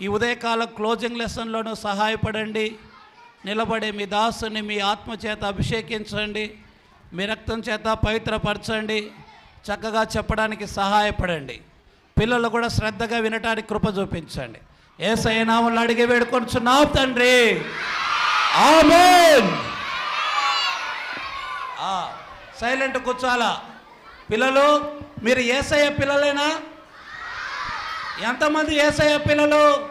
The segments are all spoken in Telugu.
ఈ ఉదయకాల క్లోజింగ్ లెసన్లోనూ సహాయపడండి. నిలబడే మీ దాసుని మీ ఆత్మ చేత అభిషేకించండి. మీ రక్తం చేత పవిత్రపరచండి. చక్కగా చెప్పడానికి సహాయపడండి. పిల్లలు కూడా శ్రద్ధగా వినటానికి కృప చూపించండి. ఏ సైనాములు అడిగి వేడుకొంచున్నావు తండ్రి. ఆమేన్. సైలెంట్ కూర్చోాలా పిల్లలు మీరు ఏసయ్య పిల్లలేనా? ఎంతమంది ఏసయ్య పిల్లలు?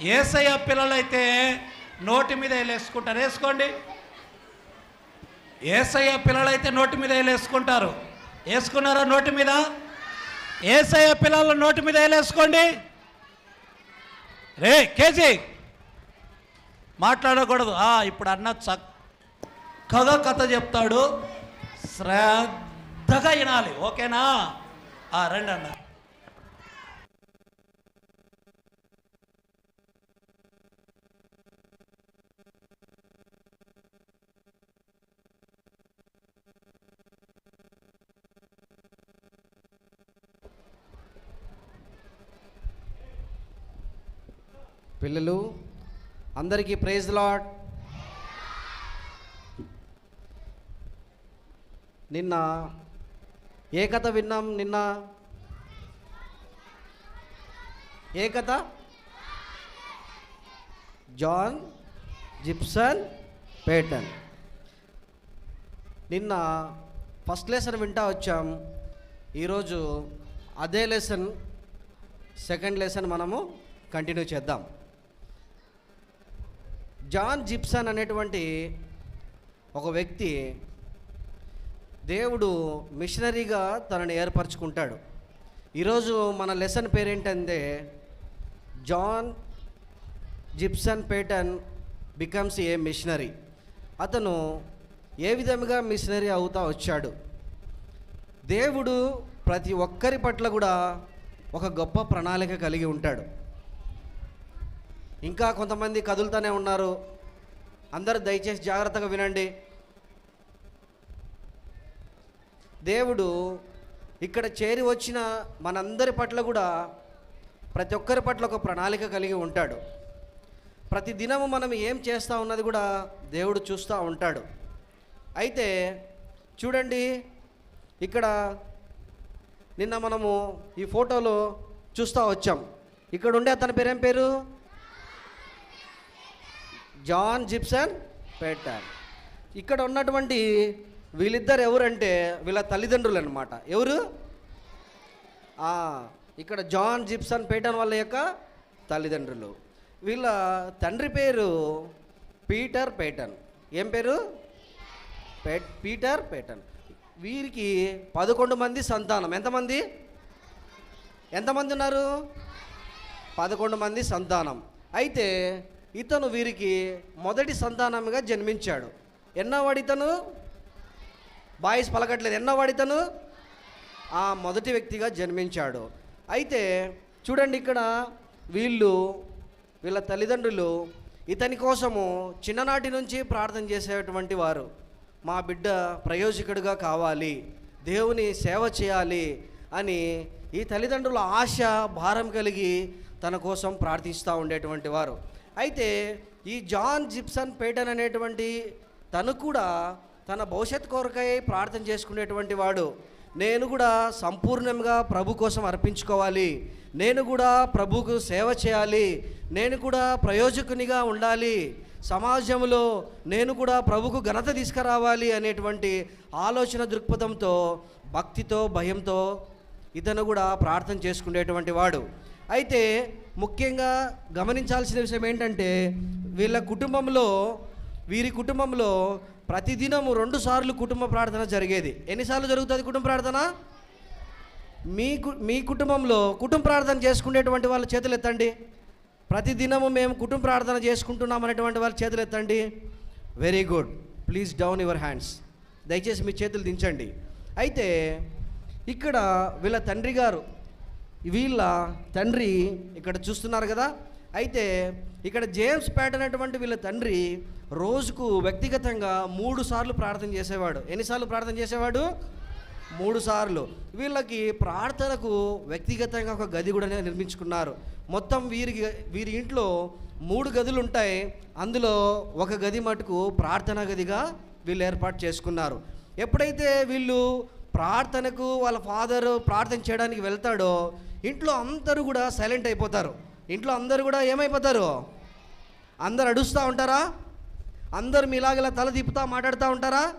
ఏసయ్య పిల్లలైతే నోటి మీద వేసుకుంటారు. వేసుకోండి. ఏసయ్య పిల్లలైతే నోటి మీద వేసుకుంటారు. వేసుకున్నారా నోటి మీద? ఏసయ్య పిల్లల నోటి మీద వేసుకోండి. రే కేజీ. మాట్లాడకూడదు. ఆ, ఇప్పుడు అన్న చక్కగా కథ చెప్తాడు. శ్రద్ధగా వినాలి. ఓకేనా? రండి అన్న. పిల్లలు అందరికీ ప్రైజ్ లాడ్ నిన్న ఏ కథ విన్నాం నిన్న ఏ కథ జాన్ జిప్సన్ పేటన్ నిన్న ఫస్ట్ లెసన్ వింటా వచ్చాం. ఈరోజు అదే లెసన్ సెకండ్ లెసన్ మనము కంటిన్యూ చేద్దాం. జాన్ జిప్సన్ అనేటువంటి ఒక వ్యక్తి దేవుడు మిషనరీగా తనని ఏర్పరచుకుంటాడు. ఈరోజు మన lesson పేరేంటంటే John Gibson Paton becomes a missionary. అతను ఏ విధంగా మిషనరీ అవుతా వచ్చాడు. దేవుడు ప్రతి ఒక్కరి పట్ల కూడా ఒక గొప్ప ప్రణాళిక కలిగి ఉంటాడు. ఇంకా కొంతమంది కదులుతూనే ఉన్నారు. అందరూ దయచేసి జాగ్రత్తగా వినండి. దేవుడు ఇక్కడ చేరి వచ్చిన మనందరి పట్ల కూడా ప్రతి ఒక్కరి పట్ల ఒక ప్రణాళిక కలిగి ఉంటాడు. ప్రతి దినము మనం ఏం చేస్తూ ఉన్నది కూడా దేవుడు చూస్తూ ఉంటాడు. అయితే చూడండి ఇక్కడ నిన్న మనము ఈ ఫోటోలో చూస్తూ వచ్చాం. ఇక్కడ ఉండే అతని పేరేం పేరు? జాన్ జిప్సన్ పేటర్ ఇక్కడ ఉన్నటువంటి వీళ్ళిద్దరు ఎవరంటే వీళ్ళ తల్లిదండ్రులు అనమాట ఎవరు ఇక్కడ జాన్ జిప్సన్ పేటన్ వాళ్ళ యొక్క తల్లిదండ్రులు. వీళ్ళ తండ్రి పేరు పీటర్ పేటన్ ఏం పేరు? పీటర్ పేటన్ వీరికి పదకొండు మంది సంతానం. ఎంతమంది? ఎంతమంది ఉన్నారు? పదకొండు మంది సంతానం. అయితే ఇతను వీరికి మొదటి సంతానంగా జన్మించాడు. ఎన్నోవాడు ఇతను బాయిస్ పలకట్లేదు. ఎన్నోవాడు ఇతను ఆ మొదటి వ్యక్తిగా జన్మించాడు. అయితే చూడండి ఇక్కడ వీళ్ళు వీళ్ళ తల్లిదండ్రులు ఇతని కోసము చిన్ననాటి నుంచి ప్రార్థన చేసేటువంటి వారు. మా బిడ్డ ప్రయోజకుడిగా కావాలి. దేవుని సేవ చేయాలి అని ఈ తల్లిదండ్రుల ఆశ భారం కలిగి తన కోసం ప్రార్థిస్తూ ఉండేటువంటి వారు. అయితే ఈ జాన్ జిప్సన్ పేటన్ అనేటువంటి తను కూడా తన భవిష్యత్ కొరకై ప్రార్థన చేసుకునేటువంటి వాడు. నేను కూడా సంపూర్ణంగా ప్రభు కోసం అర్పించుకోవాలి. నేను కూడా ప్రభుకు సేవ చేయాలి. నేను కూడా ప్రయోజకునిగా ఉండాలి. సమాజంలో నేను కూడా ప్రభుకు ఘనత తీసుకురావాలి అనేటువంటి ఆలోచన దృక్పథంతో భక్తితో భయంతో ఇతను కూడా ప్రార్థన చేసుకునేటువంటి వాడు. అయితే ముఖ్యంగా గమనించాల్సిన విషయం ఏంటంటే వీళ్ళ కుటుంబంలో వీరి కుటుంబంలో ప్రతిదినము రెండు సార్లు కుటుంబ ప్రార్థన జరిగేది. ఎన్నిసార్లు జరుగుతుంది కుటుంబ ప్రార్థన? మీ కు మీ కుటుంబంలో కుటుంబ ప్రార్థన చేసుకునేటువంటి వాళ్ళ చేతులు ఎత్తండి. ప్రతిదినము మేము కుటుంబ ప్రార్థన చేసుకుంటున్నాం అనేటువంటి వాళ్ళ చేతులు ఎత్తండి. Very good please down your hands దయచేసి మీ చేతులు దించండి. అయితే ఇక్కడ వీళ్ళ తండ్రి గారు వీళ్ళ తండ్రి ఇక్కడ చూస్తున్నారు కదా. అయితే ఇక్కడ జేమ్స్ ప్యాట్ అనేటువంటి వీళ్ళ తండ్రి రోజుకు వ్యక్తిగతంగా మూడు సార్లు ప్రార్థన చేసేవాడు. ఎన్నిసార్లు ప్రార్థన చేసేవాడు? మూడు సార్లు. వీళ్ళకి ప్రార్థనకు వ్యక్తిగతంగా ఒక గది కూడా నిర్మించుకున్నారు. మొత్తం వీరికి వీరి ఇంట్లో మూడు గదులు ఉంటాయి. అందులో ఒక గది మటుకు ప్రార్థనా గదిగా వీళ్ళు ఏర్పాటు చేసుకున్నారు. ఎప్పుడైతే వీళ్ళు ప్రార్థనకు వాళ్ళ ఫాదర్ ప్రార్థన చేయడానికి వెళ్తాడో ఇంట్లో అందరూ కూడా సైలెంట్ అయిపోతారు. ఇంట్లో అందరూ కూడా ఏమైపోతారు? అందరు అడుస్తూ ఉంటారా? అందరు మీలాగలా తల తిప్పుతా మాట్లాడుతూ ఉంటారా?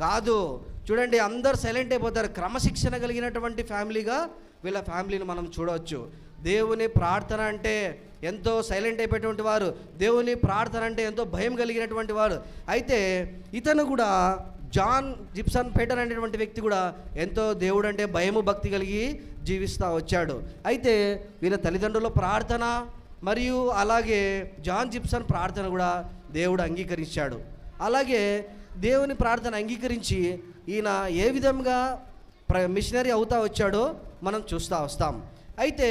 కాదు. చూడండి అందరు సైలెంట్ అయిపోతారు. క్రమశిక్షణ కలిగినటువంటి ఫ్యామిలీగా వీళ్ళ ఫ్యామిలీని మనం చూడవచ్చు. దేవుని ప్రార్థన అంటే ఎంతో సైలెంట్ అయిపోయేటువంటి వారు. దేవుని ప్రార్థన అంటే ఎంతో భయం కలిగినటువంటి వారు. అయితే ఇతను కూడా జాన్ జిప్సన్ పేటర్ అనేటువంటి వ్యక్తి కూడా ఎంతో దేవుడు అంటే భయము భక్తి కలిగి జీవిస్తూ వచ్చాడు. అయితే వీళ్ళ తల్లిదండ్రుల ప్రార్థన మరియు అలాగే జాన్ జిప్సన్ ప్రార్థన కూడా దేవుడు అంగీకరించాడు. అలాగే దేవుని ప్రార్థన అంగీకరించి ఈయన ఏ విధంగా ప్ర మిషనరీ అవుతా వచ్చాడో మనం చూస్తూ వస్తాం. అయితే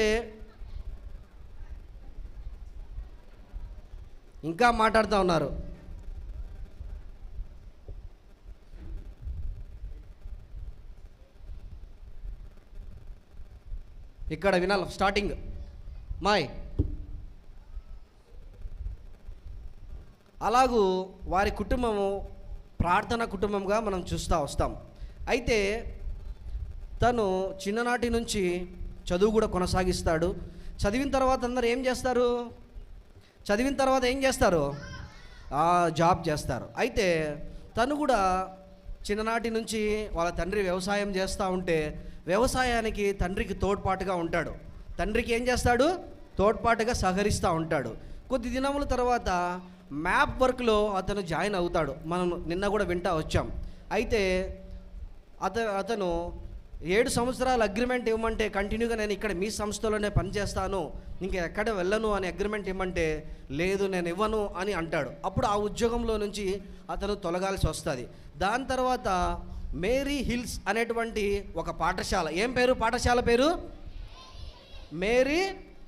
ఇంకా మాట్లాడుతూ ఉన్నారు. ఇక్కడ వినాలి స్టార్టింగ్ మాయ్. అలాగూ వారి కుటుంబము ప్రార్థన కుటుంబంగా మనం చూస్తూ వస్తాం. అయితే తను చిన్ననాటి నుంచి చదువు కూడా కొనసాగిస్తాడు. చదివిన తర్వాత అందరు ఏం చేస్తారు? చదివిన తర్వాత ఏం చేస్తారు? ఆ, జాబ్ చేస్తారు. అయితే తను కూడా చిన్ననాటి నుంచి వాళ్ళ తండ్రి వ్యవసాయం చేస్తూ ఉంటే వ్యవసాయానికి తండ్రికి తోడ్పాటుగా ఉంటాడు. తండ్రికి ఏం చేస్తాడు? తోడ్పాటుగా సహకరిస్తూ ఉంటాడు. కొద్ది దినముల తర్వాత మ్యాప్ వర్క్లో అతను జాయిన్ అవుతాడు. మనం నిన్న కూడా వింటా వచ్చాం. అయితే అత అతను ఏడు సంవత్సరాల అగ్రిమెంట్ ఇవ్వమంటే కంటిన్యూగా నేను ఇక్కడ మీ సంస్థలోనే పనిచేస్తాను. ఇంకా ఎక్కడ వెళ్ళను అని అగ్రిమెంట్ ఇవ్వమంటే లేదు నేను ఇవ్వను అని అంటాడు. అప్పుడు ఆ ఉద్యోగంలో నుంచి అతను తొలగాల్సి వస్తుంది. దాని తర్వాత మేరీ హిల్స్ అనేటువంటి ఒక పాఠశాల. ఏం పేరు? పాఠశాల పేరు? Mary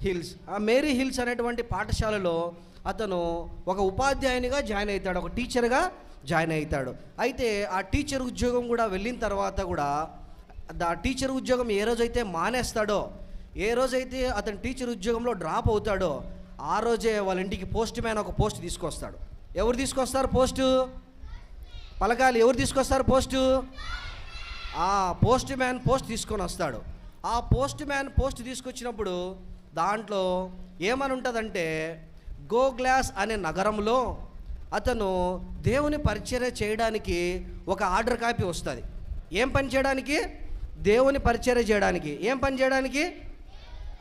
Hills. ఆ మేరీ హిల్స్ అనేటువంటి పాఠశాలలో అతను ఒక ఉపాధ్యాయునిగా జాయిన్ అవుతాడు ఒక టీచర్గా జాయిన్ అవుతాడు. అయితే ఆ టీచర్ ఉద్యోగం కూడా వెళ్ళిన తర్వాత కూడా ఆ టీచర్ ఉద్యోగం ఏ రోజైతే మానేస్తాడో ఏ రోజైతే అతను టీచర్ ఉద్యోగంలో డ్రాప్ అవుతాడో ఆ రోజే వాళ్ళ ఇంటికి పోస్ట్ మ్యాన్ ఒక పోస్ట్ తీసుకొస్తాడు. ఎవరు తీసుకొస్తారు పోస్టు? పలకాలి. ఎవరు తీసుకొస్తారు పోస్టు? ఆ పోస్ట్ మ్యాన్ పోస్ట్ తీసుకొని వస్తాడు. ఆ పోస్ట్ మ్యాన్ పోస్ట్ తీసుకొచ్చినప్పుడు దాంట్లో ఏమని ఉంటుందంటే గో గ్లాస్ అనే నగరంలో అతను దేవుని పరిచర్య చేయడానికి ఒక ఆర్డర్ కాపీ వస్తుంది. ఏం పని చేయడానికి? దేవుని పరిచర్య చేయడానికి. ఏం పని చేయడానికి?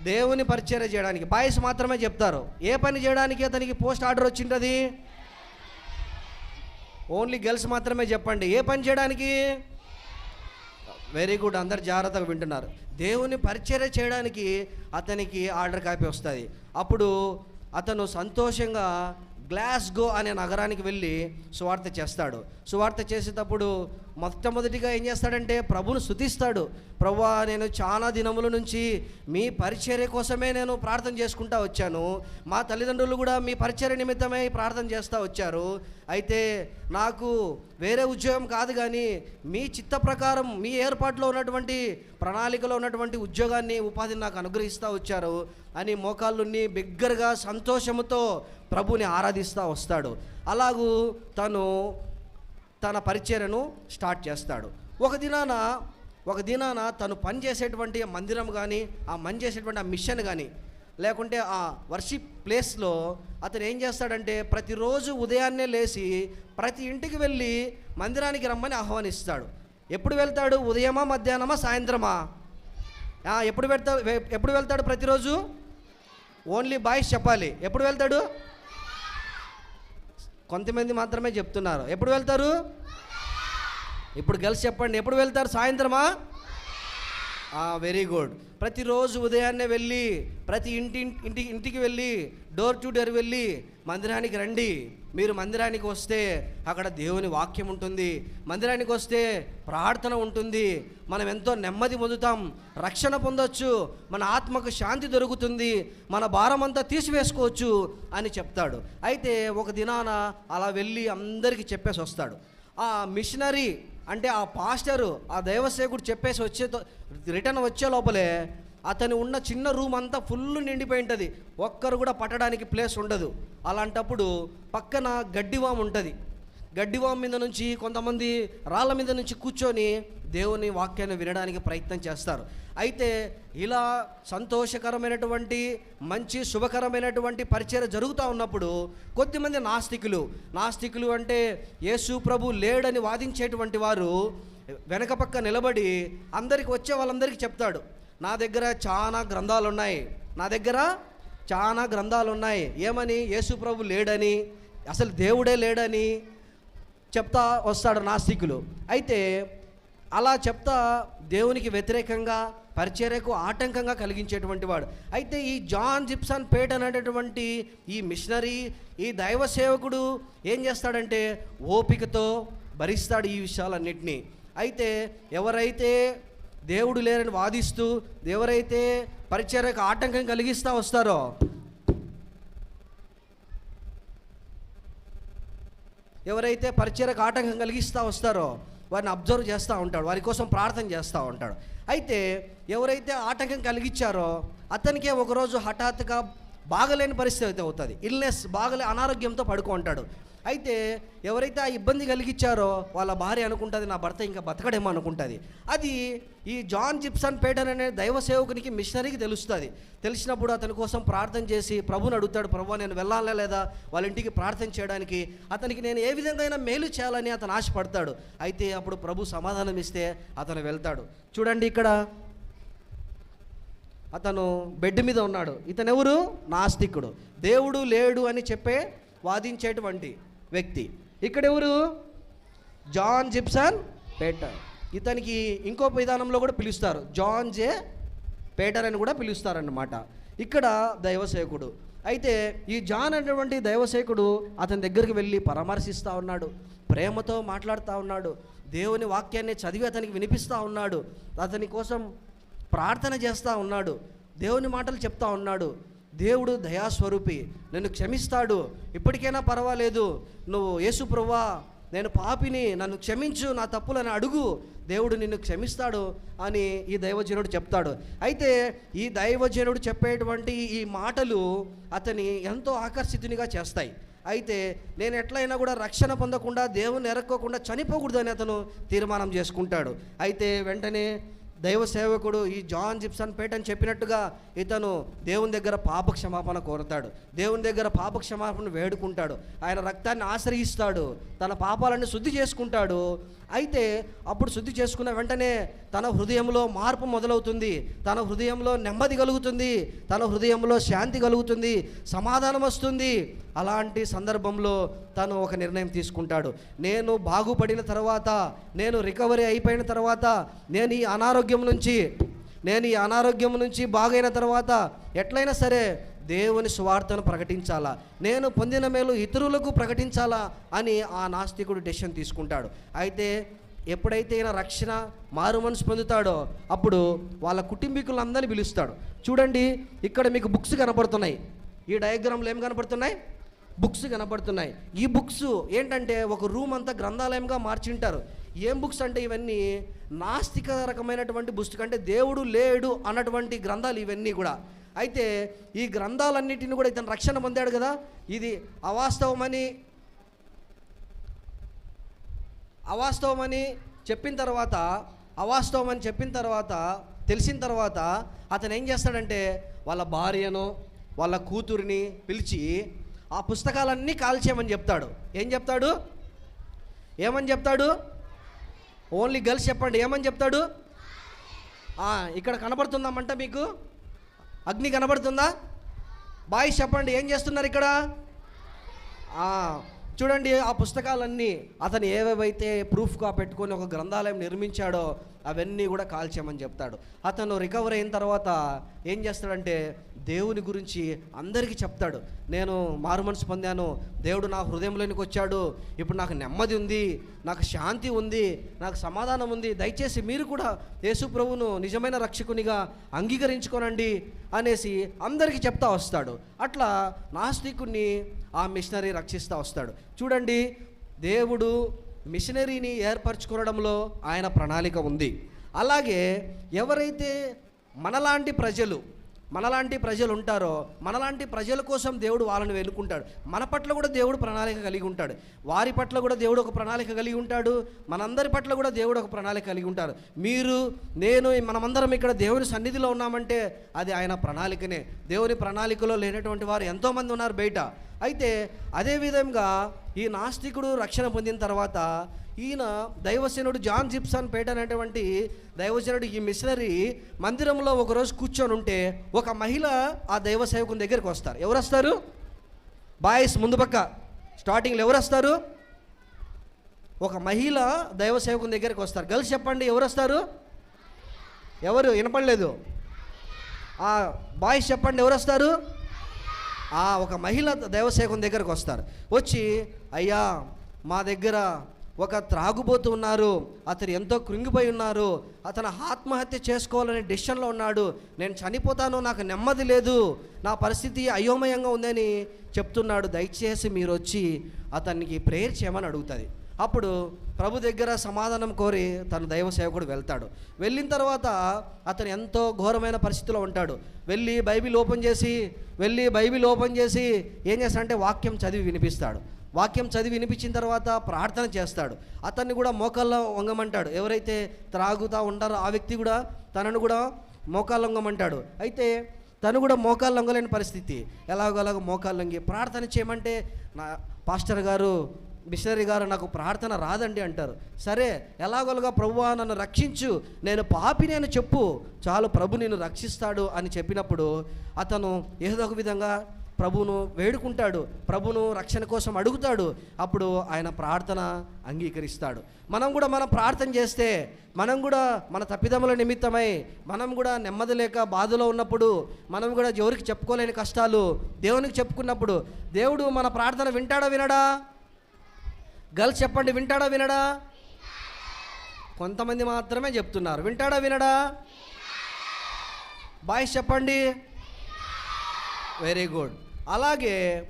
దేవుని పరిచర్య చేయడానికి. బాయ్స్ మాత్రమే చెప్తారు. ఏ పని చేయడానికి అతనికి పోస్ట్ ఆర్డర్ వచ్చింటుంది? ఓన్లీ గర్ల్స్ మాత్రమే చెప్పండి. ఏ పని చేయడానికి? వెరీ గుడ్ అందరు జాగ్రత్తగా వింటున్నారు. దేవుని పరిచర్య చేయడానికి అతనికి ఆర్డర్ కాపీ వస్తుంది. అప్పుడు అతను సంతోషంగా గ్లాస్గో అనే నగరానికి వెళ్ళి సువార్త చేస్తాడు. సువార్త చేసేటప్పుడు మొట్టమొదటిగా ఏం చేస్తాడంటే ప్రభును శుతిస్తాడు ప్రభు నేను చాలా దినముల నుంచి మీ పరిచర్య కోసమే నేను ప్రార్థన చేసుకుంటా వచ్చాను. మా తల్లిదండ్రులు కూడా మీ పరిచర్య నిమిత్తమై ప్రార్థన చేస్తూ వచ్చారు. అయితే నాకు వేరే ఉద్యోగం కాదు కానీ మీ చిత్త ప్రకారం మీ ఏర్పాటులో ఉన్నటువంటి ప్రణాళికలో ఉన్నటువంటి ఉద్యోగాన్ని ఉపాధిని నాకు అనుగ్రహిస్తూ వచ్చారు అని మోకాళ్ళుని బిగ్గరగా సంతోషముతో ప్రభుని ఆరాధిస్తూ వస్తాడు. అలాగూ తను తన పరిచర్యను స్టార్ట్ చేస్తాడు. ఒక దినాన ఒక దినాన తను పనిచేసేటువంటి మందిరం కానీ ఆ పని చేసేటువంటి ఆ మిషన్ కానీ లేకుంటే ఆ వర్షిప్ ప్లేస్లో అతను ఏం చేస్తాడంటే ప్రతిరోజు ఉదయాన్నే లేచి ప్రతి ఇంటికి వెళ్ళి మందిరానికి రమ్మని ఆహ్వానిస్తాడు. ఎప్పుడు వెళ్తాడు? ఉదయమా మధ్యాహ్నమా సాయంత్రమా? ఎప్పుడు వెళ్తాడు ఎప్పుడు వెళ్తాడు ప్రతిరోజు? ఓన్లీ బాయ్స్ చెప్పాలి. ఎప్పుడు వెళ్తాడు? కొంతమంది మాత్రమే చెప్తున్నారు. ఎప్పుడు వెళ్తారు? ఇప్పుడు గర్ల్స్ చెప్పండి. ఎప్పుడు వెళ్తారు? సాయంత్రమా? వెరీ గుడ్ ప్రతిరోజు ఉదయాన్నే వెళ్ళి ప్రతి ఇంటి ఇంటికి ఇంటికి వెళ్ళి డోర్ టు డోర్ వెళ్ళి మందిరానికి రండి. మీరు మందిరానికి వస్తే అక్కడ దేవుని వాక్యం ఉంటుంది. మందిరానికి వస్తే ప్రార్థన ఉంటుంది. మనం ఎంతో నెమ్మది పొందుతాం. రక్షణ పొందొచ్చు. మన ఆత్మకు శాంతి దొరుకుతుంది. మన భారం అంతా తీసివేసుకోవచ్చు అని చెప్తాడు. అయితే ఒక దినాన అలా వెళ్ళి అందరికీ చెప్పేసి వస్తాడు. ఆ మిషనరీ అంటే ఆ పాస్టరు ఆ దైవసేకుడు చెప్పేసి వచ్చే రిటర్న్ వచ్చే లోపలే అతను ఉన్న చిన్న రూమ్ అంతా ఫుల్ నిండిపోయి ఉంటుంది. ఒక్కరు కూడా పట్టడానికి ప్లేస్ ఉండదు. అలాంటప్పుడు పక్కన గడ్డివాము ఉంటుంది. గడ్డివాం మీద నుంచి కొంతమంది రాళ్ళ మీద నుంచి కూర్చొని దేవుని వాక్యాన్ని వినడానికి ప్రయత్నం చేస్తారు. అయితే ఇలా సంతోషకరమైనటువంటి మంచి శుభకరమైనటువంటి పరిచయం జరుగుతూ ఉన్నప్పుడు కొద్దిమంది నాస్తికులు నాస్తికులు అంటే యేసు ప్రభు లేడని వాదించేటువంటి వారు వెనక పక్క నిలబడి అందరికి వచ్చే వాళ్ళందరికీ చెప్తాడు నా దగ్గర చాలా గ్రంథాలు ఉన్నాయి నా దగ్గర చాలా గ్రంథాలు ఉన్నాయి ఏమని? యేసు ప్రభు లేడని అసలు దేవుడే లేడని చెప్తా వస్తాడు నాస్తికులు. అయితే అలా చెప్తా దేవునికి వ్యతిరేకంగా పరిచర్యకు ఆటంకంగా కలిగించేటువంటి వాడు. అయితే ఈ జాన్ జిప్సన్ పేట్ అనేటటువంటి ఈ మిషనరీ ఈ దైవ సేవకుడు ఏం చేస్తాడంటే ఓపికతో భరిస్తాడు ఈ విషయాలన్నింటినీ. అయితే ఎవరైతే దేవుడు లేరని వాదిస్తూ ఎవరైతే పరిచర్యకు ఆటంకం కలిగిస్తూ వస్తారో ఎవరైతే పరిచయకు ఆటంకం కలిగిస్తూ వస్తారో వారిని అబ్జర్వ్ చేస్తూ ఉంటాడు వారి కోసం ప్రార్థన చేస్తూ ఉంటాడు. అయితే ఎవరైతే ఆటంకం కలిగించారో అతనికే ఒకరోజు హఠాత్తుగా బాగలేని పరిస్థితి అయితే అవుతుంది. ఇల్నెస్ బాగలే అనారోగ్యంతో పడుకుంటాడు. అయితే ఎవరైతే ఆ ఇబ్బంది కలిగించారో వాళ్ళ భార్య అనుకుంటుంది నా భర్త ఇంకా బతకడేమో అనుకుంటుంది. అది ఈ జాన్ జిప్సన్ పేటన్ అనే దైవ సేవకునికి మిషనరీకి తెలుస్తుంది. తెలిసినప్పుడు అతని కోసం ప్రార్థన చేసి ప్రభుని అడుగుతాడు ప్రభు నేను వెళ్ళాలా లేదా? వాళ్ళ ఇంటికి ప్రార్థన చేయడానికి. అతనికి నేను ఏ విధంగా అయినా మేలు చేయాలని అతను ఆశపడతాడు. అయితే అప్పుడు ప్రభు సమాధానం ఇస్తే అతను వెళ్తాడు. చూడండి ఇక్కడ అతను బెడ్ మీద ఉన్నాడు. ఇతను ఎవరు నాస్తికుడు. దేవుడు లేడు అని చెప్పే వాదించేటువంటి వ్యక్తి. ఇక్కడ ఎవరు జాన్ జిప్సన్ పేటర్. ఇతనికి ఇంకో విధానంలో కూడా పిలుస్తారు. జాన్ జే పేటర్ అని కూడా పిలుస్తారన్నమాట. ఇక్కడ దైవసేకుడు. అయితే ఈ జాన్ అనేటువంటి దైవసేకుడు అతని దగ్గరికి వెళ్ళి పరామర్శిస్తూ ఉన్నాడు. ప్రేమతో మాట్లాడుతూ ఉన్నాడు. దేవుని వాక్యాన్ని చదివి అతనికి వినిపిస్తూ ఉన్నాడు. అతని కోసం ప్రార్థన చేస్తూ ఉన్నాడు. దేవుని మాటలు చెప్తా ఉన్నాడు. దేవుడు దయాస్వరూపి నన్ను క్షమిస్తాడు. ఇప్పటికైనా పర్వాలేదు. నువ్వు యేసు ప్రవ్వా నేను పాపిని నన్ను క్షమించు నా తప్పులను అడుగు. దేవుడు నిన్ను క్షమిస్తాడు అని ఈ దైవజనుడు చెప్తాడు. అయితే ఈ దైవజనుడు చెప్పేటువంటి ఈ మాటలు అతని ఎంతో ఆకర్షితునిగా చేస్తాయి. అయితే నేను ఎట్లయినా కూడా రక్షణ పొందకుండా దేవుని ఎరక్కోకుండా చనిపోకూడదని అతను తీర్మానం చేసుకుంటాడు. అయితే వెంటనే దైవ సేవకుడు ఈ జాన్ జిప్సన్ పేట అని చెప్పినట్టుగా ఇతను దేవుని దగ్గర పాప క్షమాపణ కోరుతాడు. దేవుని దగ్గర పాప క్షమాపణ వేడుకుంటాడు. ఆయన రక్తాన్ని ఆశ్రయిస్తాడు. తన పాపాలన్నీ శుద్ధి చేసుకుంటాడు. అయితే అప్పుడు శుద్ధి చేసుకున్న వెంటనే తన హృదయంలో మార్పు మొదలవుతుంది. తన హృదయంలో నెమ్మది కలుగుతుంది. తన హృదయంలో శాంతి కలుగుతుంది. సమాధానం వస్తుంది. అలాంటి సందర్భంలో తను ఒక నిర్ణయం తీసుకుంటాడు. నేను బాగుపడిన తర్వాత నేను రికవరీ అయిపోయిన తర్వాత నేను ఈ అనారోగ్యం నుంచి నేను ఈ అనారోగ్యం నుంచి బాగైన తర్వాత ఎట్లయినా సరే దేవుని స్వార్థను ప్రకటించాలా? నేను పొందిన మేలు ఇతరులకు ప్రకటించాలా? అని ఆ నాస్తికుడు డెసిషన్ తీసుకుంటాడు. అయితే ఎప్పుడైతే ఈయన రక్షణ మారు మనసు పొందుతాడో అప్పుడు వాళ్ళ కుటుంబీకులందరినీ పిలుస్తాడు. చూడండి ఇక్కడ మీకు బుక్స్ కనపడుతున్నాయి. ఈ డయాగ్రామ్లు ఏం కనపడుతున్నాయి? బుక్స్ కనపడుతున్నాయి. ఈ బుక్స్ ఏంటంటే ఒక రూమ్ అంతా గ్రంథాలయంగా మార్చింటారు ఏం బుక్స్ అంటే ఇవన్నీ నాస్తిక రకమైనటువంటి పుస్తకం అంటే దేవుడు లేడు అన్నటువంటి గ్రంథాలు ఇవన్నీ కూడా. అయితే ఈ గ్రంథాలన్నిటిని కూడా ఇతను రక్షణ పొందాడు కదా? ఇది అవాస్తవమని అవాస్తవమని చెప్పిన తర్వాత అవాస్తవం అని చెప్పిన తర్వాత తెలిసిన తర్వాత అతను ఏం చేస్తాడంటే వాళ్ళ భార్యను వాళ్ళ కూతురిని పిలిచి ఆ పుస్తకాలన్నీ కాల్చేయమని చెప్తాడు. ఏం చెప్తాడు? ఏమని చెప్తాడు? ఓన్లీ గర్ల్స్ చెప్పండి. ఏమని చెప్తాడు? ఇక్కడ కనబడుతుందామంట మీకు? అగ్ని కనబడుతుందా? బాయ్స్ చెప్పండి ఏం చేస్తున్నారు ఇక్కడ? చూడండి ఆ పుస్తకాలన్నీ. అతను ఏవేవైతే ప్రూఫ్గా పెట్టుకొని ఒక గ్రంథాలయం నిర్మించాడో అవన్నీ కూడా కాల్చేయమని చెప్తాడు. అతను రికవర్ అయిన తర్వాత ఏం చేస్తాడంటే దేవుని గురించి అందరికీ చెప్తాడు. నేను మారు మనసు పొందాను దేవుడు నా హృదయంలోనికి వచ్చాడు ఇప్పుడు నాకు నెమ్మది ఉంది నాకు శాంతి ఉంది నాకు సమాధానం ఉంది దయచేసి మీరు కూడా యేసు ప్రభువును నిజమైన రక్షకునిగా అంగీకరించుకోనండి అనేసి అందరికీ చెప్తా వస్తాడు. అట్లా నాస్తికుణ్ణి ఆ మిషనరీ రక్షిస్తూ వస్తాడు. చూడండి దేవుడు మిషనరీని ఏర్పరచుకోవడంలో ఆయన ప్రణాళిక ఉంది. అలాగే ఎవరైతే మనలాంటి ప్రజలు మనలాంటి ప్రజలు ఉంటారో మనలాంటి ప్రజల కోసం దేవుడు వాళ్ళని వెనుకుంటాడు మన పట్ల కూడా దేవుడు ప్రణాళిక కలిగి ఉంటాడు. వారి పట్ల కూడా దేవుడు ఒక ప్రణాళిక కలిగి ఉంటాడు. మనందరి పట్ల కూడా దేవుడు ఒక ప్రణాళిక కలిగి ఉంటారు. మీరు నేను మనమందరం ఇక్కడ దేవుని సన్నిధిలో ఉన్నామంటే అది ఆయన ప్రణాళికనే. దేవుని ప్రణాళికలో లేనటువంటి వారు ఎంతోమంది ఉన్నారు బయట. అయితే అదే విధంగా ఈ నాస్తికుడు రక్షణ పొందిన తర్వాత ఈయన దైవసేనుడు జాన్ జిప్సన్ పేట అనేటువంటి దైవసేనుడు ఈ మిషనరీ మందిరంలో ఒకరోజు కూర్చొని ఉంటే ఒక మహిళ ఆ దైవ సేవకుని దగ్గరికి వస్తారు. ఎవరు వస్తారు బాయ్స్ ముందు పక్క. స్టార్టింగ్లో ఎవరు వస్తారు ఒక మహిళ దైవ సేవకుని దగ్గరికి వస్తారు. గర్ల్స్ చెప్పండి ఎవరు వస్తారు ఎవరు? వినపడలేదు. ఆ బాయ్స్ చెప్పండి ఎవరు వస్తారు ఆ ఒక మహిళ దైవ సేవకుని దగ్గరకు వస్తారు. వచ్చి అయ్యా మా దగ్గర ఒక త్రాగుబోతు ఉన్నారు అతను ఎంతో కృంగిపోయి ఉన్నారు అతను ఆత్మహత్య చేసుకోవాలనే డిసిషన్లో ఉన్నాడు. నేను చనిపోతాను నాకు నెమ్మది లేదు నా పరిస్థితి అయోమయంగా ఉందని చెప్తున్నాడు. దయచేసి మీరు వచ్చి అతనికి ప్రేయర్ చేయమని అడుగుతుంది. అప్పుడు ప్రభు దగ్గర సమాధానం కోరి తన దైవ సేవకుడు వెళ్తాడు. వెళ్ళిన తర్వాత అతను ఎంతో ఘోరమైన పరిస్థితిలో ఉంటాడు. వెళ్ళి బైబిల్ ఓపెన్ చేసి వెళ్ళి బైబిల్ ఓపెన్ చేసి ఏం చేస్తాడంటే వాక్యం చదివి వినిపిస్తాడు. వాక్యం చదివి వినిపించిన తర్వాత ప్రార్థన చేస్తాడు. అతన్ని కూడా మోకాల్లో వంగమంటాడు. ఎవరైతే త్రాగుతా ఉంటారో ఆ వ్యక్తి కూడా తనను కూడా మోకాళ్ళు వంగమంటాడు. అయితే తను కూడా మోకాళ్ళు లొంగలేని పరిస్థితి. ఎలాగోలాగ మోకాళ్ళు లొంగి ప్రార్థన చేయమంటే నా పాస్టర్ గారు మిషనరీ గారు నాకు ప్రార్థన రాదండి అంటారు. సరే ఎలాగోలుగా ప్రభువా నన్ను రక్షించు. నేను పాపి నేను చెప్పు. చాలు ప్రభు నిన్ను రక్షిస్తాడు అని చెప్పినప్పుడు అతను ఏదో ఒక విధంగా ప్రభువును వేడుకుంటాడు ప్రభును రక్షణ కోసం అడుగుతాడు అప్పుడు ఆయన ప్రార్థన అంగీకరిస్తాడు. మనం కూడా మనం ప్రార్థన చేస్తే మనం కూడా మన తప్పిదముల నిమిత్తమై మనం కూడా నెమ్మది లేక బాధలో ఉన్నప్పుడు మనం కూడా ఎవరికి చెప్పుకోలేని కష్టాలు దేవునికి చెప్పుకున్నప్పుడు దేవుడు మన ప్రార్థన వింటాడా వినడా? గర్ల్స్ చెప్పండి వింటాడా వినడా? కొంతమంది మాత్రమే చెప్తున్నారు వింటాడా వినడా? బాయ్స్ చెప్పండి. వెరీ గుడ్ అలాగే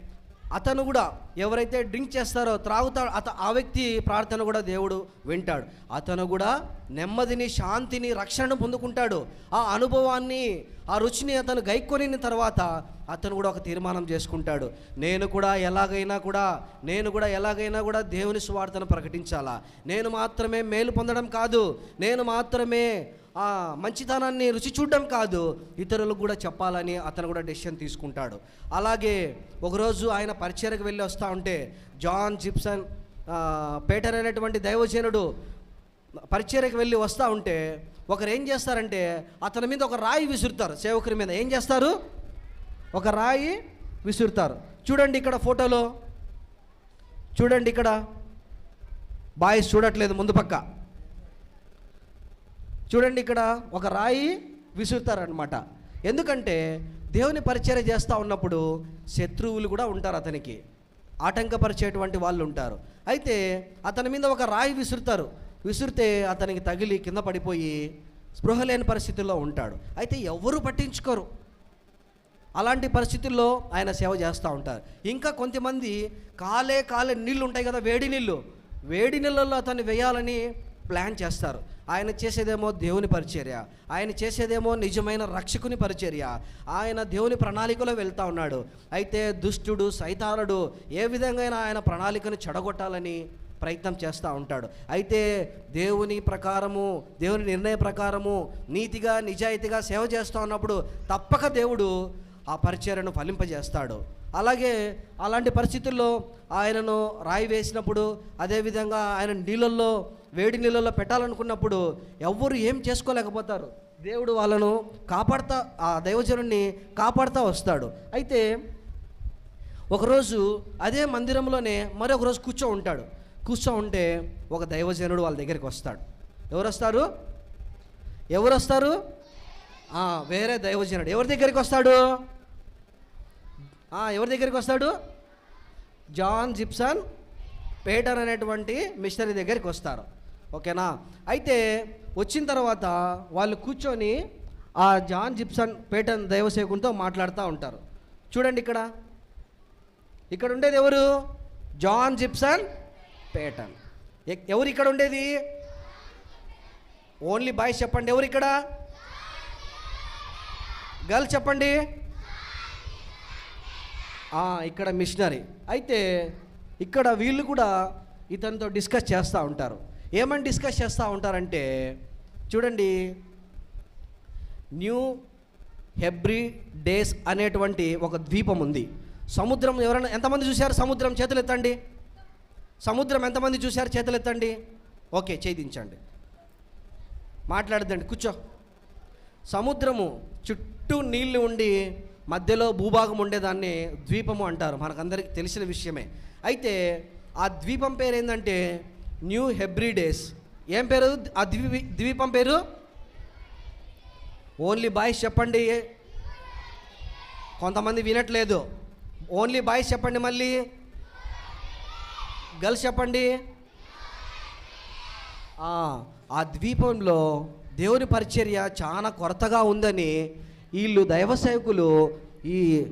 అతను కూడా ఎవరైతే డ్రింక్ చేస్తారో త్రాగుతాడు అత ఆ వ్యక్తి ప్రార్థన కూడా దేవుడు వింటాడు. అతను కూడా నెమ్మదిని శాంతిని రక్షణను పొందుకుంటాడు. ఆ అనుభవాన్ని ఆ రుచిని అతను గైకొనిన తర్వాత అతను కూడా ఒక తీర్మానం చేసుకుంటాడు. నేను కూడా ఎలాగైనా కూడా నేను కూడా ఎలాగైనా కూడా దేవుని సువార్తను ప్రకటించాలా? నేను మాత్రమే మేలు పొందడం కాదు. నేను మాత్రమే ఆ మంచితనాన్ని రుచి చూడడం కాదు ఇతరులకు కూడా చెప్పాలని అతను కూడా డెసిషన్ తీసుకుంటాడు. అలాగే ఒకరోజు ఆయన పరిచయకు వెళ్ళి వస్తూ ఉంటే జాన్ జిప్సన్ పేటర్ అనేటువంటి దైవజనుడు పరిచయకు వెళ్ళి వస్తూ ఉంటే ఒకరు ఏం చేస్తారంటే అతని మీద ఒక రాయి విసురుతారు సేవకుని మీద. ఏం చేస్తారు? ఒక రాయి విసురుతారు. చూడండి ఇక్కడ ఫోటోలో. చూడండి ఇక్కడ. బాయ్స్ చూడట్లేదు ముందు పక్క. చూడండి ఇక్కడ ఒక రాయి విసురుతారనమాట ఎందుకంటే దేవుని పరిచయం చేస్తూ ఉన్నప్పుడు శత్రువులు కూడా ఉంటారు అతనికి. ఆటంకపరిచేటువంటి వాళ్ళు ఉంటారు. అయితే అతని మీద ఒక రాయి విసురుతారు. విసురితే అతనికి తగిలి కింద పడిపోయి స్పృహ లేని పరిస్థితుల్లో ఉంటాడు. అయితే ఎవరు పట్టించుకోరు. అలాంటి పరిస్థితుల్లో ఆయన సేవ చేస్తూ ఉంటారు. ఇంకా కొంతమంది కాలే కాలే నీళ్ళు ఉంటాయి కదా వేడి నీళ్ళు వేడి నీళ్ళల్లో అతన్ని వేయాలని ప్లాన్ చేస్తారు. ఆయన చేసేదేమో దేవుని పరిచర్య. ఆయన చేసేదేమో నిజమైన రక్షకుని పరిచర్య. ఆయన దేవుని ప్రణాళికలో వెళ్తా ఉన్నాడు. అయితే దుష్టుడు సైతానుడు ఏ విధంగా ఆయన ప్రణాళికను చెడగొట్టాలని ప్రయత్నం చేస్తూ ఉంటాడు. అయితే దేవుని ప్రకారము దేవుని నిర్ణయ ప్రకారము నీతిగా నిజాయితీగా సేవ చేస్తూ ఉన్నప్పుడు తప్పక దేవుడు ఆ పరిచర్యను ఫలింపజేస్తాడు. అలాగే అలాంటి పరిస్థితుల్లో ఆయనను రాయి వేసినప్పుడు అదేవిధంగా ఆయన నీళ్ళల్లో వేడి నీళ్ళల్లో పెట్టాలనుకున్నప్పుడు ఎవ్వరు ఏం చేసుకోలేకపోతారు. దేవుడు వాళ్ళను కాపాడుతా ఆ దైవజనుడిని కాపాడుతూ వస్తాడు. అయితే ఒకరోజు అదే మందిరంలోనే మరొక రోజు కూర్చో ఉంటాడు. కూర్చో ఉంటే ఒక దైవజనుడు వాళ్ళ దగ్గరికి వస్తాడు. ఎవరు వస్తారు ఎవరు వస్తారు వేరే దైవజనుడు. ఎవరి దగ్గరికి వస్తాడు? ఎవరి దగ్గరికి వస్తాడు? జాన్ జిప్సన్ పేటర్ అనేటువంటి మిషనరీ దగ్గరికి వస్తారు. ఓకేనా? అయితే వచ్చిన తర్వాత వాళ్ళు కూర్చొని ఆ జాన్ జిప్సన్ పేటన్ దైవసేకునితో మాట్లాడుతూ ఉంటారు. చూడండి ఇక్కడ. ఇక్కడ ఉండేది ఎవరు? జాన్ జిప్సన్ పేటన్ ఎవరు ఇక్కడ ఉండేది? ఓన్లీ బాయ్స్ చెప్పండి ఎవరు ఇక్కడ? గర్ల్ చెప్పండి. ఇక్కడ మిషనరీ. అయితే ఇక్కడ వీళ్ళు కూడా ఇతనితో డిస్కస్ చేస్తూ ఉంటారు. ఏమని డిస్కస్ చేస్తూ ఉంటారంటే చూడండి న్యూ హెబ్రి డేస్ అనేటువంటి ఒక ద్వీపం ఉంది. సముద్రం ఎవరైనా ఎంతమంది చూశారు సముద్రం? చేతులు ఎత్తండి. సముద్రం ఎంతమంది చూశారు? చేతులు ఎత్తండి. ఓకే చేయించండి మాట్లాడద్దండి కూర్చో. సముద్రము చుట్టూ నీళ్ళు ఉండి మధ్యలో భూభాగం ఉండేదాన్ని ద్వీపము అంటారు. మనకందరికీ తెలిసిన విషయమే. అయితే ఆ ద్వీపం పేరు ఏంటంటే న్యూ హెబ్రిడేస్. ఏం పేరు? ఆ ద్వీ ద్వీపం పేరు? ఓన్లీ బాయ్స్ చెప్పండి. కొంతమంది వినట్లేదు. ఓన్లీ బాయ్స్ చెప్పండి మళ్ళీ. గర్ల్స్ చెప్పండి. ఆ ద్వీపంలో దేవుని పరిచర్య చాలా కొరతగా ఉందని వీళ్ళు దైవ సేవకులు ఈ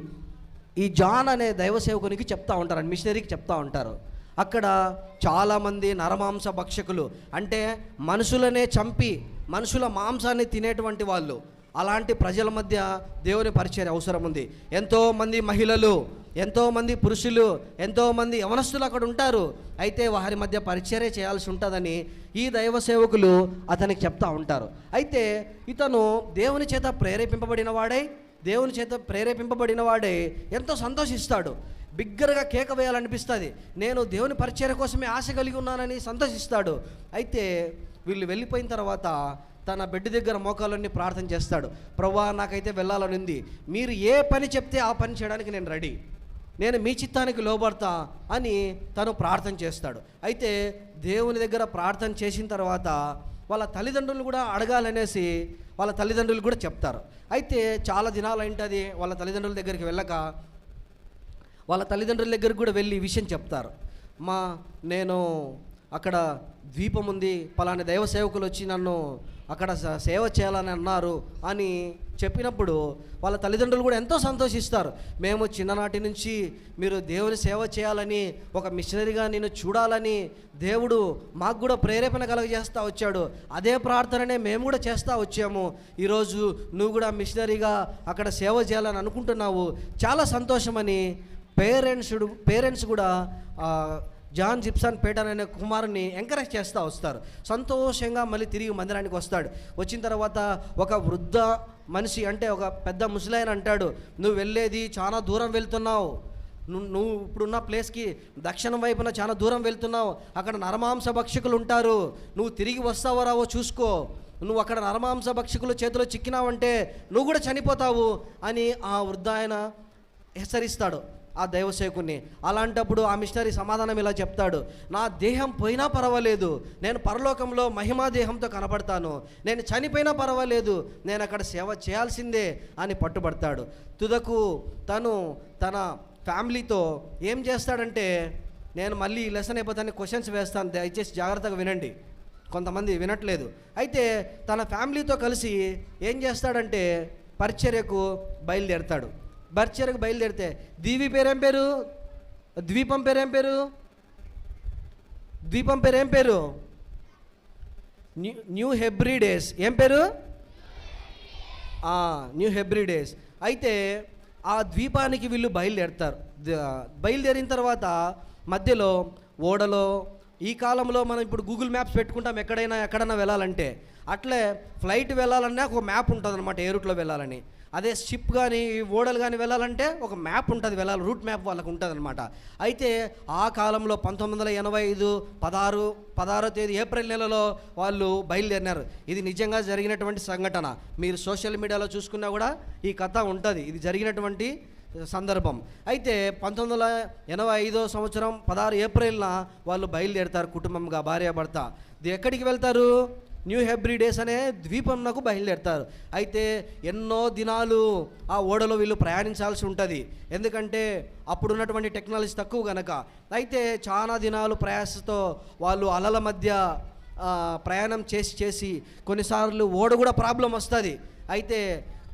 ఈ జాన్ అనే దైవ సేవకునికి చెప్తా ఉంటారు మిషనరీకి చెప్తా ఉంటారు. అక్కడ చాలామంది నరమాంస భక్షకులు అంటే మనుషులనే చంపి మనుషుల మాంసాన్ని తినేటువంటి వాళ్ళు. అలాంటి ప్రజల మధ్య దేవుని పరిచయం అవసరం ఉంది. ఎంతోమంది మహిళలు ఎంతోమంది పురుషులు ఎంతోమంది యవనస్తులు అక్కడ ఉంటారు. అయితే వారి మధ్య పరిచర్య చేయాల్సి ఉంటుందని ఈ దైవ సేవకులు అతనికి చెప్తా ఉంటారు. అయితే ఇతను దేవుని చేత ప్రేరేపింపబడిన వాడై దేవుని చేత ప్రేరేపింపబడిన వాడే ఎంతో సంతోషిస్తాడు. బిగ్గరగా కేక వేయాలనిపిస్తుంది. నేను దేవుని పరిచర్య కోసమే ఆశ కలిగి ఉన్నానని సంతోషిస్తాడు. అయితే వీళ్ళు వెళ్ళిపోయిన తర్వాత తన బెడ్ దగ్గర మోకాలన్నీ ప్రార్థన చేస్తాడు. ప్రభా నాకైతే వెళ్ళాలని ఉంది. మీరు ఏ పని చెప్తే ఆ పని చేయడానికి నేను రెడీ. నేను మీ చిత్తానికి లోబడతా అని తను ప్రార్థన చేస్తాడు. అయితే దేవుని దగ్గర ప్రార్థన చేసిన తర్వాత వాళ్ళ తల్లిదండ్రులు కూడా అడగాలనేసి వాళ్ళ తల్లిదండ్రులు కూడా చెప్తారు. అయితే చాలా దినాలు ఏంటది వాళ్ళ తల్లిదండ్రుల దగ్గరికి వెళ్ళక వాళ్ళ తల్లిదండ్రుల దగ్గరికి కూడా వెళ్ళి ఈ విషయం చెప్తారు. మా నేను అక్కడ ద్వీపం ఉంది పలానా దైవ సేవకులు వచ్చి నన్ను అక్కడ సేవ చేయాలని అన్నారు అని చెప్పినప్పుడు వాళ్ళ తల్లిదండ్రులు కూడా ఎంతో సంతోషిస్తారు. మేము చిన్ననాటి నుంచి మీరు దేవుని సేవ చేయాలని ఒక మిషనరీగా నేను చూడాలని దేవుడు మాకు కూడా ప్రేరేపణ కలగజేస్తూ వచ్చాడు. అదే ప్రార్థననే మేము కూడా చేస్తూ వచ్చాము. ఈరోజు నువ్వు కూడా మిషనరీగా అక్కడ సేవ చేయాలని అనుకుంటున్నావు. చాలా సంతోషమని పేరెంట్స్ పేరెంట్స్ కూడా జాన్ జిప్సన్ పేటన్ అనే కుమారుని ఎంకరేజ్ చేస్తూ వస్తారు. సంతోషంగా మళ్ళీ తిరిగి మందిరానికి వస్తాడు. వచ్చిన తర్వాత ఒక వృద్ధ మనిషి అంటే ఒక పెద్ద ముసలాయన అంటాడు నువ్వు వెళ్ళేది చాలా దూరం వెళ్తున్నావు. నువ్వు ఇప్పుడున్న ప్లేస్కి దక్షిణం వైపున చాలా దూరం వెళ్తున్నావు. అక్కడ నరమాంస భక్షకులు ఉంటారు. నువ్వు తిరిగి వస్తావో రావో చూసుకో. నువ్వు అక్కడ నరమాంస భక్షకుల చేతిలో చిక్కినావంటే నువ్వు కూడా చనిపోతావు అని ఆ వృద్ధ ఆయన హెచ్చరిస్తాడు. ఆ దైవసేకుని అలాంటప్పుడు ఆ మిషనరీ సమాధానం ఇలా చెప్తాడు. నా దేహం పోయినా పర్వాలేదు. నేను పరలోకంలో మహిమా దేహంతో కనపడతాను. నేను చనిపోయినా పర్వాలేదు. నేను అక్కడ సేవ చేయాల్సిందే అని పట్టుబడతాడు. తుదకు తను తన ఫ్యామిలీతో ఏం చేస్తాడంటే నేను మళ్ళీ ఈ లెసన్ అయిపోతాను క్వశ్చన్స్ వేస్తాను. దయచేసి జాగ్రత్తగా వినండి. కొంతమంది వినట్లేదు. అయితే తన ఫ్యామిలీతో కలిసి ఏం చేస్తాడంటే పరిచర్యకు బయలుదేరతాడు. బర్చరకు బయలుదేరితే. దీవి పేరేం పేరు? ద్వీపం పేరేం పేరు? ద్వీపం పేరు ఏం పేరు? న్యూ న్యూ హెబ్రిడేస్ ఏం పేరు? న్యూ హెబ్రిడేస్ అయితే ఆ ద్వీపానికి వీళ్ళు బయలుదేరుతారు. బయలుదేరిన తర్వాత మధ్యలో ఓడలో ఈ కాలంలో మనం ఇప్పుడు గూగుల్ మ్యాప్స్ పెట్టుకుంటాం ఎక్కడైనా ఎక్కడైనా వెళ్ళాలంటే. అట్లే ఫ్లైట్ వెళ్ళాలన్నా ఒక మ్యాప్ ఉంటుంది అనమాట ఏ రూట్లో వెళ్ళాలని. అదే షిప్ కానీ ఓడలు కానీ వెళ్ళాలంటే ఒక మ్యాప్ ఉంటుంది వెళ్ళాలి. రూట్ మ్యాప్ వాళ్ళకు ఉంటుంది అనమాట అయితే ఆ కాలంలో పంతొమ్మిది వందల ఎనభై ఐదు పదహారు పదహారో తేదీ ఏప్రిల్ నెలలో వాళ్ళు బయలుదేరినారు. ఇది నిజంగా జరిగినటువంటి సంఘటన. మీరు సోషల్ మీడియాలో చూసుకున్నా కూడా ఈ కథ ఉంటుంది. ఇది జరిగినటువంటి సందర్భం. అయితే పంతొమ్మిది వందల ఎనభై ఐదో సంవత్సరం పదహారు ఏప్రిల్న వాళ్ళు బయలుదేరుతారు కుటుంబంగా భార్య భర్త ఎక్కడికి వెళ్తారు? న్యూ హెబ్రిడేస్ అనే ద్వీపంనకు బయలుదేరుతారు. అయితే ఎన్నో దినాలు ఆ ఓడలో వీళ్ళు ప్రయాణించాల్సి ఉంటుంది. ఎందుకంటే అప్పుడు ఉన్నటువంటి టెక్నాలజీ తక్కువ కనుక అయితే చాలా దినాలు ప్రయాసతో వాళ్ళు అలల మధ్య ప్రయాణం చేసి చేసి కొన్నిసార్లు ఓడ కూడా ప్రాబ్లం వస్తుంది. అయితే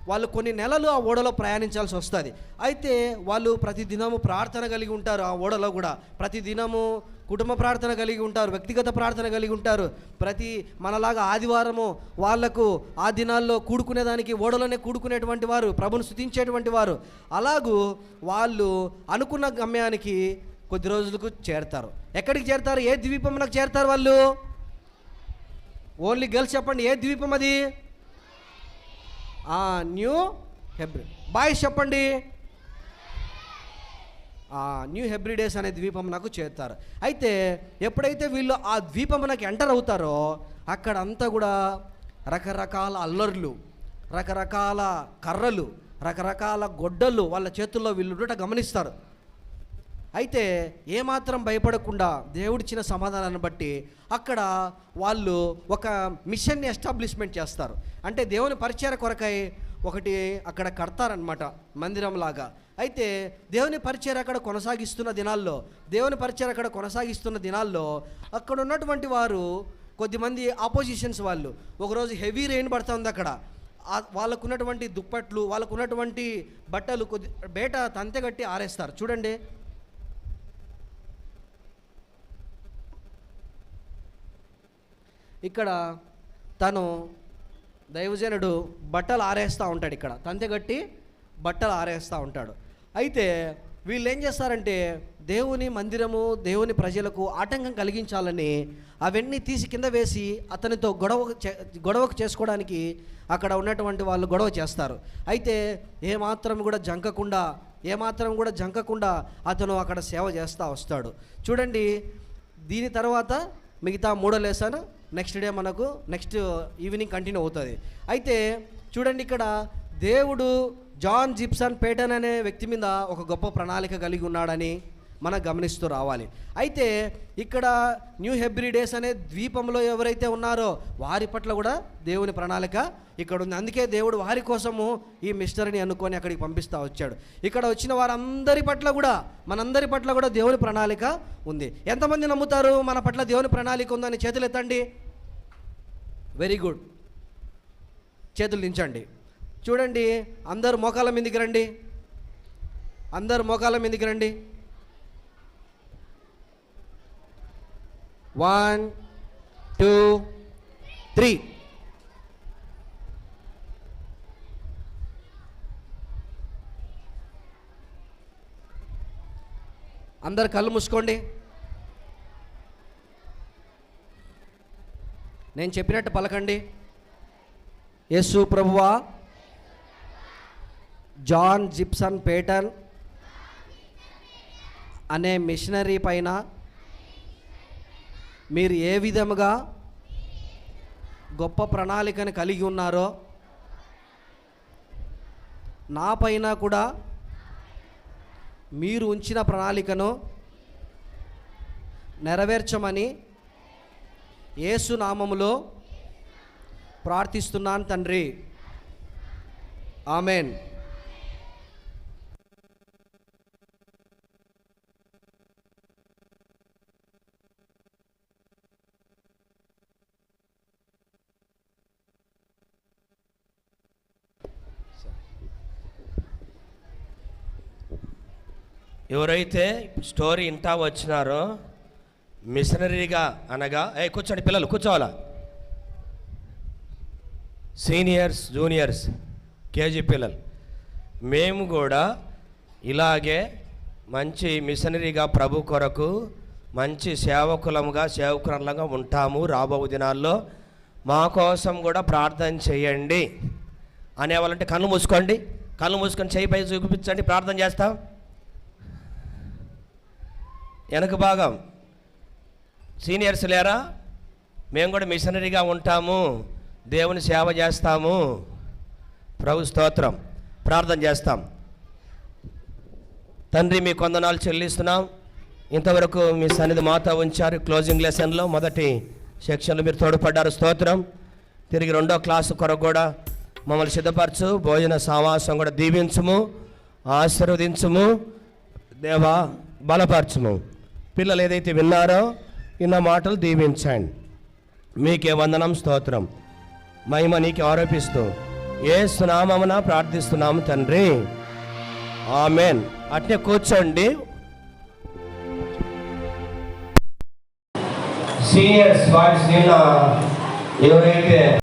వాళ్ళు కొన్ని నెలలు ఆ ఓడలో ప్రయాణించాల్సి వస్తుంది. అయితే వాళ్ళు ప్రతి దినము ప్రార్థన కలిగి ఉంటారు ఆ ఓడలో కూడా. ప్రతి దినము కుటుంబ ప్రార్థన కలిగి ఉంటారు వ్యక్తిగత ప్రార్థన కలిగి ఉంటారు. ప్రతి మనలాగా ఆదివారము వాళ్ళకు ఆ దినాల్లో కూడుకునేదానికి ఓడలోనే కూడుకునేటువంటి వారు ప్రభుని స్థుతించేటువంటి వారు. అలాగూ వాళ్ళు అనుకున్న గమ్యానికి కొద్ది రోజులకు చేరతారు. ఎక్కడికి చేరతారు? ఏ ద్వీపమునకు చేరతారు వాళ్ళు? ఓన్లీ గర్ల్స్ చెప్పండి ఏ ద్వీపం అది? New బాయ్స్ చెప్పండి. ఆ, న్యూ హెబ్రిడేస్ అనే ద్వీపం నాకు చేరుతారు. అయితే ఎప్పుడైతే వీళ్ళు ఆ ద్వీపమునకు ఎంటర్ అవుతారో అక్కడ అంతా కూడా రకరకాల అల్లర్లు రకరకాల కర్రలు రకరకాల గొడ్డలు వాళ్ళ చేతుల్లో వీళ్ళు గమనిస్తారు. అయితే ఏమాత్రం భయపడకుండా దేవుడిచ్చిన సమాధానాన్ని బట్టి అక్కడ వాళ్ళు ఒక మిషన్ని ఎస్టాబ్లిష్మెంట్ చేస్తారు. అంటే దేవుని పరిచయ కొరకై ఒకటి అక్కడ కడతారనమాట మందిరం లాగా అయితే దేవుని పరిచయం అక్కడ కొనసాగిస్తున్న దినాల్లో దేవుని పరిచయం అక్కడ కొనసాగిస్తున్న దినాల్లో అక్కడ ఉన్నటువంటి వారు కొద్దిమంది ఆపోజిషన్స్ వాళ్ళు. ఒకరోజు హెవీ రెయిన్ పడుతుంది అక్కడ. వాళ్ళకున్నటువంటి దుప్పట్లు వాళ్ళకున్నటువంటి బట్టలు కొద్ది బయట తంతె కట్టి ఆరేస్తారు. చూడండి. ఇక్కడ తను దైవజనుడు బట్టలు ఆరేస్తూ ఉంటాడు ఇక్కడ. తంతెగట్టి బట్టలు ఆరేస్తూ ఉంటాడు. అయితే వీళ్ళు ఏం చేస్తారంటే దేవుని మందిరము దేవుని ప్రజలకు ఆటంకం కలిగించాలని అవన్నీ తీసి కింద వేసి అతనితో గొడవ చే- గొడవకు చేసుకోవడానికి అక్కడ ఉన్నటువంటి వాళ్ళు గొడవ చేస్తారు. అయితే ఏమాత్రం కూడా జంకకుండా ఏమాత్రం కూడా జంకకుండా అతను అక్కడ సేవ చేస్తూ వస్తాడు. చూడండి దీని తర్వాత మిగతా మూడో లేసాను నెక్స్ట్ డే మనకు నెక్స్ట్ ఈవినింగ్ కంటిన్యూ అవుతుంది. అయితే చూడండి ఇక్కడ దేవుడు జాన్ జిప్సన్ పేటన్ అనే వ్యక్తి మీద ఒక గొప్ప ప్రణాళిక కలిగి ఉన్నాడని మనం గమనిస్తూ రావాలి. అయితే ఇక్కడ న్యూ హెబ్రిడేస్ అనే ద్వీపంలో ఎవరైతే ఉన్నారో వారి పట్ల కూడా దేవుని ప్రణాళిక ఇక్కడ ఉంది అందుకే దేవుడు వారి కోసము ఈ మిస్టర్ని అనుకొని అక్కడికి పంపిస్తూ వచ్చాడు. ఇక్కడ వచ్చిన వారందరి పట్ల కూడా మనందరి పట్ల కూడా దేవుని ప్రణాళిక ఉంది. ఎంతమంది నమ్ముతారు మన పట్ల దేవుని ప్రణాళిక ఉందని? చేతులు ఎత్తండి. Very good. చేతులు దించండి. చూడండి అందరు మోకాల మీదకి రండి. అందరు మోకాల మీదకి రండి. వన్ టూ త్రీ అందరు కళ్ళు మూసుకోండి. నేను చెప్పినట్టు పలకండి. యేసు ప్రభువా జాన్ జిప్సన్ పేటన్ అనే మిషనరీ పైన మీరు ఏ విధముగా గొప్ప ప్రణాళికను కలిగి ఉన్నారో నా పైన కూడా మీరు ఉంచిన ప్రణాళికను నెరవేర్చమని ఏసునామములో ప్రార్థిస్తున్నాను తండ్రి. ఆమెన్. ఎవరైతే స్టోరీ ఇంటా వచ్చినారో మిషనరీగా అనగా ఏ కూర్చోండి పిల్లలు కూర్చోవాలా? సీనియర్స్ జూనియర్స్ కేజీ పిల్లలు. మేము కూడా ఇలాగే మంచి మిషనరీగా ప్రభు కొరకు మంచి సేవకులముగా సేవకులంగా ఉంటాము రాబో దినాల్లో. మా కోసం కూడా ప్రార్థన చేయండి. అనేవాళ్ళంటే కళ్ళు మూసుకోండి. కళ్ళు మూసుకొని చేయి పై చూపించండి. ప్రార్థన చేస్తాం. వెనక భాగం. సీనియర్స్ లేరా? మేము కూడా మిషనరీగా ఉంటాము. దేవుని సేవ చేస్తాము. ప్రభు స్తోత్రం. ప్రార్థన చేస్తాం. తండ్రి మీ కొందనాలు చెల్లిస్తున్నాం. ఇంతవరకు మీ సన్నిధి మాతో ఉంచారు క్లోజింగ్ లెసన్లో. మొదటి సెక్షన్లో మీరు తోడ్పడ్డారు. స్తోత్రం. తిరిగి రెండో క్లాసు కొరకు కూడా మమ్మల్ని సిద్ధపరచు. భోజన సావాసం కూడా దీవించుము. ఆశీర్వదించుము. దేవా బలపరచుము. పిల్లలు ఏదైతే విన్నారో ఇన్న మాటలు దీవించండి. మీకే వందనం స్తోత్రం. మహిమ నీకు ఆరోపిస్తూ ఏ సునామమున ప్రార్థిస్తున్నాము తండ్రి. ఆమెన్. అట్నే కూర్చోండి. సీనియర్స్ వాయిస్ ఎవరైతే